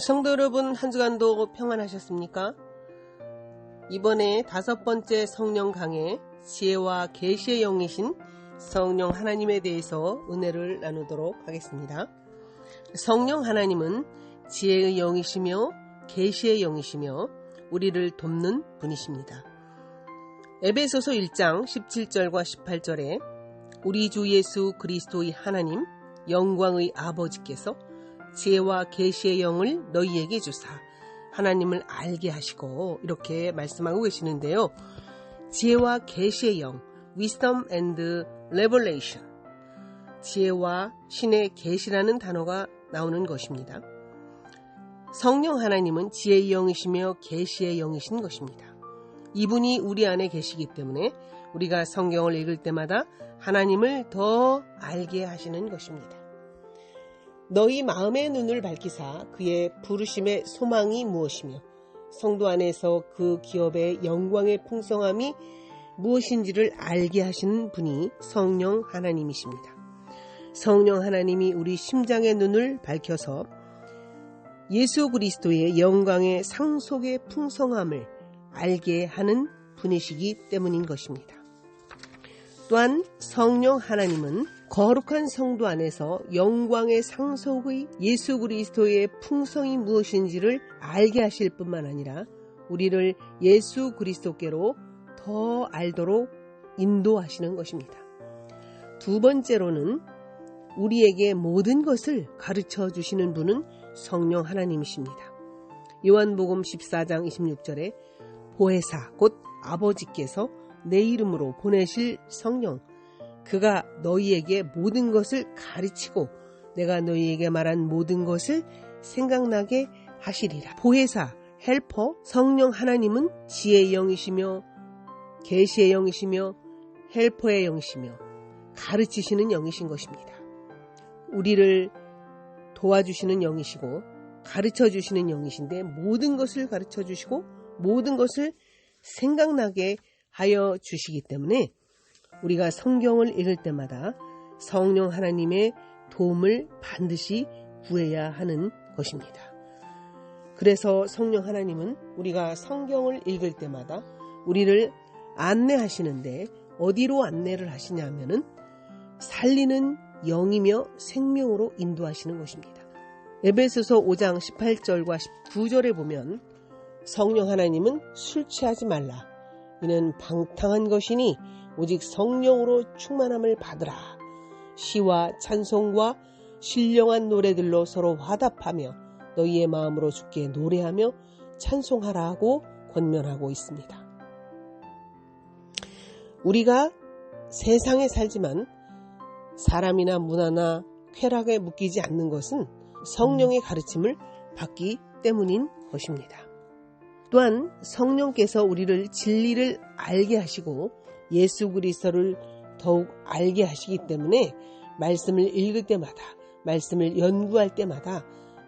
성도 여러분 한 주간도 평안하셨습니까? 이번에 다섯 번째 성령 강의 지혜와 계시의 영이신 성령 하나님에 대해서 은혜를 나누도록 하겠습니다. 성령 하나님은 지혜의 영이시며 계시의 영이시며 우리를 돕는 분이십니다. 에베소서 1장 17절과 18절에 우리 주 예수 그리스도의 하나님 영광의 아버지께서 지혜와 계시의 영을 너희에게 주사 하나님을 알게 하시고 이렇게 말씀하고 계시는데요. 지혜와 계시의 영, wisdom and revelation. 지혜와 신의 계시라는 단어가 나오는 것입니다. 성령 하나님은 지혜의 영이시며 계시의 영이신 것입니다. 이분이 우리 안에 계시기 때문에 우리가 성경을 읽을 때마다 하나님을 더 알게 하시는 것입니다. 너희 마음의 눈을 밝히사 그의 부르심의 소망이 무엇이며 성도 안에서 그 기업의 영광의 풍성함이 무엇인지를 알게 하시는 분이 성령 하나님이십니다. 성령 하나님이 우리 심장의 눈을 밝혀서 예수 그리스도의 영광의 상속의 풍성함을 알게 하는 분이시기 때문인 것입니다. 또한 성령 하나님은 거룩한 성도 안에서 영광의 상속의 예수 그리스도의 풍성이 무엇인지를 알게 하실 뿐만 아니라 우리를 예수 그리스도께로 더 알도록 인도하시는 것입니다. 두 번째로는 우리에게 모든 것을 가르쳐 주시는 분은 성령 하나님이십니다. 요한복음 14장 26절에 보혜사 곧 아버지께서 내 이름으로 보내실 성령 그가 너희에게 모든 것을 가르치고 내가 너희에게 말한 모든 것을 생각나게 하시리라. 보혜사, 헬퍼, 성령 하나님은 지혜의 영이시며 계시의 영이시며 헬퍼의 영이시며 가르치시는 영이신 것입니다. 우리를 도와주시는 영이시고 가르쳐 주시는 영이신데 모든 것을 가르쳐 주시고 모든 것을 생각나게 하여 주시기 때문에 우리가 성경을 읽을 때마다 성령 하나님의 도움을 반드시 구해야 하는 것입니다. 그래서 성령 하나님은 우리가 성경을 읽을 때마다 우리를 안내하시는데 어디로 안내를 하시냐면은 살리는 영이며 생명으로 인도하시는 것입니다. 에베소서 5장 18절과 19절에 보면 성령 하나님은 술 취하지 말라. 이는 방탕한 것이니 오직 성령으로 충만함을 받으라. 시와 찬송과 신령한 노래들로 서로 화답하며 너희의 마음으로 주께 노래하며 찬송하라 하고 권면하고 있습니다. 우리가 세상에 살지만 사람이나 문화나 쾌락에 묶이지 않는 것은 성령의 가르침을 받기 때문인 것입니다. 또한 성령께서 우리를 진리를 알게 하시고 예수 그리스도를 더욱 알게 하시기 때문에 말씀을 읽을 때마다 말씀을 연구할 때마다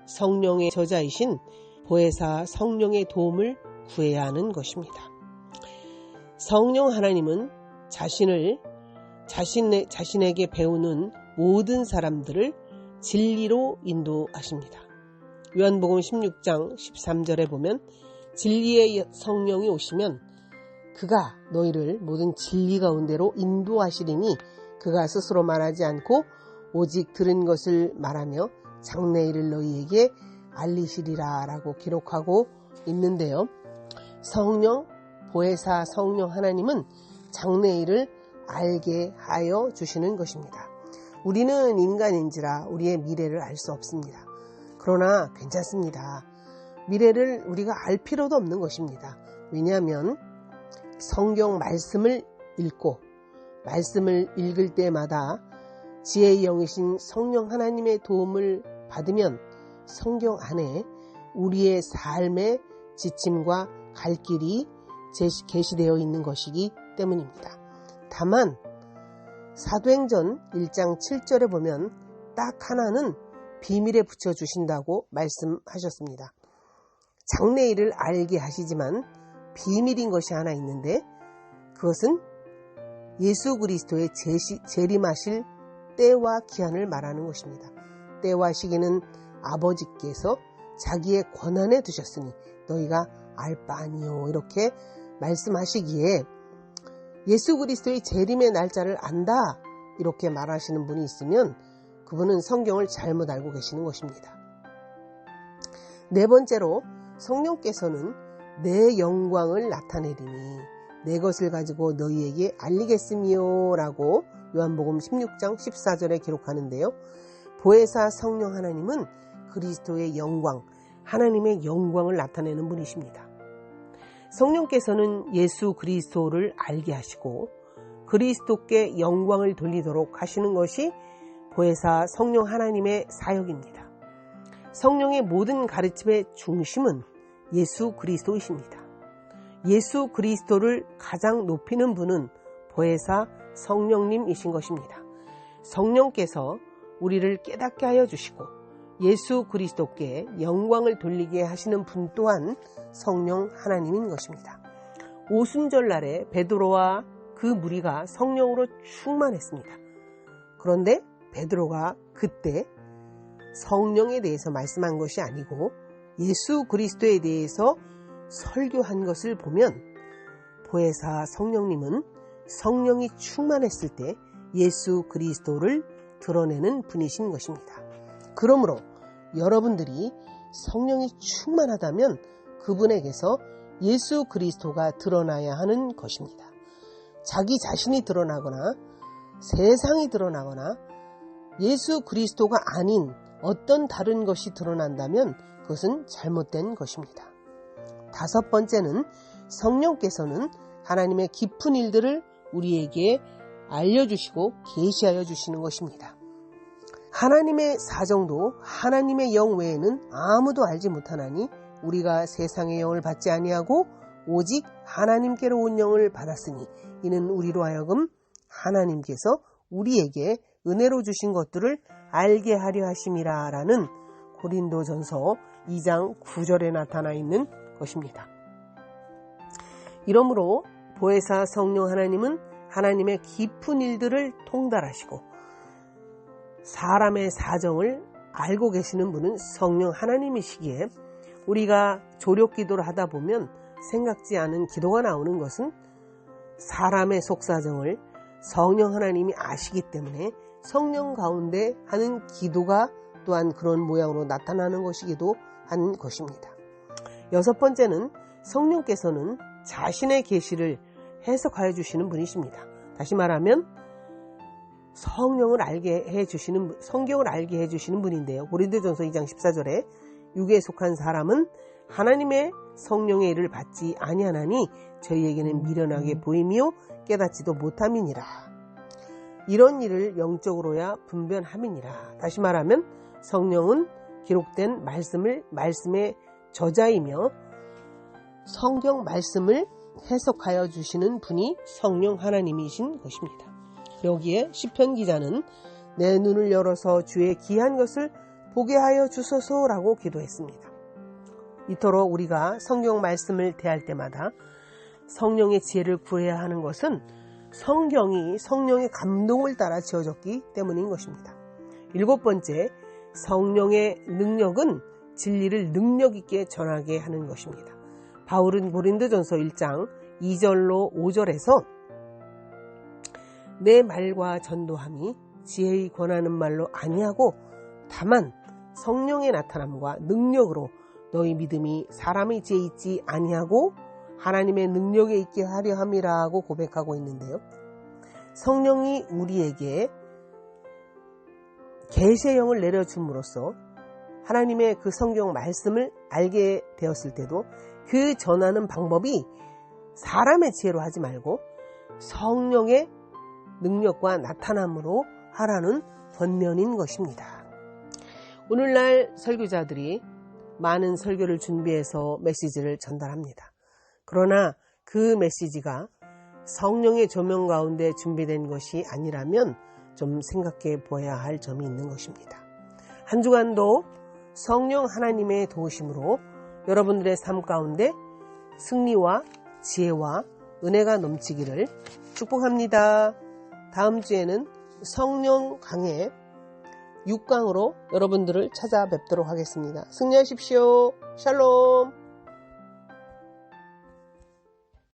성령의 저자이신 보혜사 성령의 도움을 구해야 하는 것입니다. 성령 하나님은 자신을 자신의, 자신에게 배우는 모든 사람들을 진리로 인도하십니다. 요한복음 16장 13절에 보면 진리의 성령이 오시면 그가 너희를 모든 진리 가운데로 인도하시리니 그가 스스로 말하지 않고 오직 들은 것을 말하며 장래일을 너희에게 알리시리라 라고 기록하고 있는데요. 성령, 보혜사 성령 하나님은 장래일을 알게 하여 주시는 것입니다. 우리는 인간인지라 우리의 미래를 알 수 없습니다. 그러나 괜찮습니다. 미래를 우리가 알 필요도 없는 것입니다. 왜냐하면 성경 말씀을 읽고 말씀을 읽을 때마다 지혜의 영이신 성령 하나님의 도움을 받으면 성경 안에 우리의 삶의 지침과 갈 길이 게시되어 있는 것이기 때문입니다. 다만 사도행전 1장 7절에 보면 딱 하나는 비밀에 붙여주신다고 말씀하셨습니다. 장래일을 알게 하시지만 비밀인 것이 하나 있는데 그것은 예수 그리스도의 제시, 재림하실 때와 기한을 말하는 것입니다. 때와 시기는 아버지께서 자기의 권한에 두셨으니 너희가 알 바 아니요 이렇게 말씀하시기에 예수 그리스도의 재림의 날짜를 안다 이렇게 말하시는 분이 있으면 그분은 성경을 잘못 알고 계시는 것입니다. 네 번째로 성령께서는 내 영광을 나타내리니 내 것을 가지고 너희에게 알리겠으며 라고 요한복음 16장 14절에 기록하는데요. 보혜사 성령 하나님은 그리스도의 영광, 하나님의 영광을 나타내는 분이십니다. 성령께서는 예수 그리스도를 알게 하시고 그리스도께 영광을 돌리도록 하시는 것이 보혜사 성령 하나님의 사역입니다. 성령의 모든 가르침의 중심은 예수 그리스도이십니다. 예수 그리스도를 가장 높이는 분은 보혜사 성령님이신 것입니다. 성령께서 우리를 깨닫게 하여 주시고 예수 그리스도께 영광을 돌리게 하시는 분 또한 성령 하나님인 것입니다. 오순절 날에 베드로와 그 무리가 성령으로 충만했습니다. 그런데 베드로가 그때 성령에 대해서 말씀한 것이 아니고 예수 그리스도에 대해서 설교한 것을 보면 보혜사 성령님은 성령이 충만했을 때 예수 그리스도를 드러내는 분이신 것입니다. 그러므로 여러분들이 성령이 충만하다면 그분에게서 예수 그리스도가 드러나야 하는 것입니다. 자기 자신이 드러나거나 세상이 드러나거나 예수 그리스도가 아닌 어떤 다른 것이 드러난다면 그것은 잘못된 것입니다. 다섯 번째는 성령께서는 하나님의 깊은 일들을 우리에게 알려주시고 계시하여 주시는 것입니다. 하나님의 사정도 하나님의 영 외에는 아무도 알지 못하나니 우리가 세상의 영을 받지 아니하고 오직 하나님께로 온 영을 받았으니 이는 우리로 하여금 하나님께서 우리에게 은혜로 주신 것들을 알게 하려 하심이라 라는 고린도전서 2장 9절에 나타나 있는 것입니다. 이러므로 보혜사 성령 하나님은 하나님의 깊은 일들을 통달하시고 사람의 사정을 알고 계시는 분은 성령 하나님이시기에 우리가 조력 기도를 하다 보면 생각지 않은 기도가 나오는 것은 사람의 속사정을 성령 하나님이 아시기 때문에 성령 가운데 하는 기도가 또한 그런 모양으로 나타나는 것이기도 한 것입니다. 여섯 번째는 성령께서는 자신의 계시를 해석하여 주시는 분이십니다. 다시 말하면 성령을 알게 해 주시는 성경을 알게 해 주시는 분인데요. 고린도전서 2장 14절에 육에 속한 사람은 하나님의 성령의 일을 받지 아니하나니 저희에게는 미련하게 보이며 깨닫지도 못함이니라. 이런 일을 영적으로야 분변함이니라. 다시 말하면 성령은 기록된 말씀을 말씀의 저자이며 성경 말씀을 해석하여 주시는 분이 성령 하나님이신 것입니다. 여기에 시편 기자는 내 눈을 열어서 주의 귀한 것을 보게 하여 주소서라고 기도했습니다. 이토록 우리가 성경 말씀을 대할 때마다 성령의 지혜를 구해야 하는 것은 성경이 성령의 감동을 따라 지어졌기 때문인 것입니다. 일곱 번째, 성령의 능력은 진리를 능력 있게 전하게 하는 것입니다. 바울은 고린도전서 1장 2절로 5절에서 내 말과 전도함이 지혜의 권하는 말로 아니하고 다만 성령의 나타남과 능력으로 너희 믿음이 사람의 지혜 있지 아니하고 하나님의 능력에 있게 하려 함이라고 고백하고 있는데요. 성령이 우리에게 계시의 내려줌으로써 하나님의 그 성경 말씀을 알게 되었을 때도 그 전하는 방법이 사람의 지혜로 하지 말고 성령의 능력과 나타남으로 하라는 권면인 것입니다. 오늘날 설교자들이 많은 설교를 준비해서 메시지를 전달합니다. 그러나 그 메시지가 성령의 조명 가운데 준비된 것이 아니라면 좀 생각해 보아야 할 점이 있는 것입니다. 한 주간도 성령 하나님의 도우심으로 여러분들의 삶 가운데 승리와 지혜와 은혜가 넘치기를 축복합니다. 다음 주에는 성령 강해 6강으로 여러분들을 찾아뵙도록 하겠습니다. 승리하십시오. 샬롬.